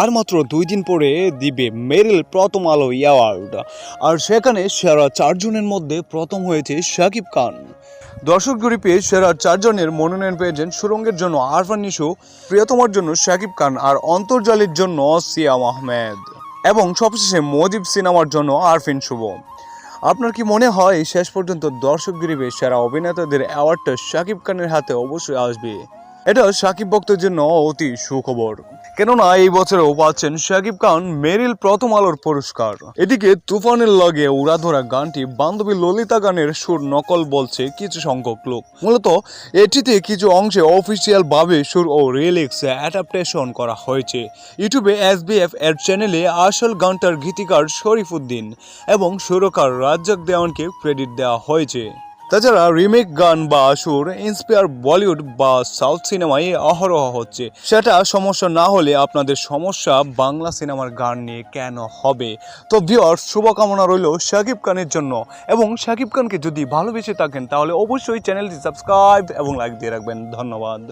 আর মাত্র দুই দিন পরে দিবে মেরিল প্রথম আলো অ্যাওয়ার্ড। আর সেখানে সেরা চারজনের মধ্যে প্রথম হয়েছে শাকিব খান। দর্শক গ্রুপে সেরা চারজনের মনোনয়ন পেয়েছেন সুরঙ্গের জন্য আরফান নিশু, প্রিয়তমার জন্য শাকিব খান আর অন্তর্জালের জন্য সিয়াম আহমেদ। এবং সবশেষে মজিব সিনেমার জন্য আরফিন শুভ আপনার কি মনে হয়, শেষ পর্যন্ত দর্শক গিরিবে সেরা অভিনেতাদের অ্যাওয়ার্ডটা শাকিব খানের হাতে অবশ্যই আসবে? এটা শাকিব ভক্তের জন্য অতি সুখবর। কেননা এই বছরেও পাচ্ছেন শাকিব খান মেরিল প্রথম আলোর পুরস্কার। এদিকে তুফানের লগে উড়াধরা গানটি বান্ধবী ললিতা গানের সুর নকল বলছে কিছু সংখ্যক লোক। মূলত এটিতে কিছু অংশে অফিসিয়াল ভাবে সুর ও রিলিক্স অ্যাডাপ্টেশন করা হয়েছে। ইউটিউবে এসবিএফ এর চ্যানেলে আসল গানটার গীতিকার শরীফুদ্দিন এবং সুরকার রাজ্জাক দেওয়ানকে ক্রেডিট দেওয়া হয়েছে। তাছাড়া রিমেক গান বা সুর ইন্সপায়ার বলিউড বা সাউথ সিনেমায় অহরহ হচ্ছে। সেটা সমস্যা না হলে আপনাদের সমস্যা বাংলা সিনেমার গান নিয়ে কেন হবে? তো ভিওর শুভকামনা রইল শাকিব খানের জন্য। এবং শাকিব খানকে যদি ভালোবেসে থাকেন, তাহলে অবশ্যই চ্যানেলটি সাবস্ক্রাইব এবং লাইক দিয়ে রাখবেন। ধন্যবাদ।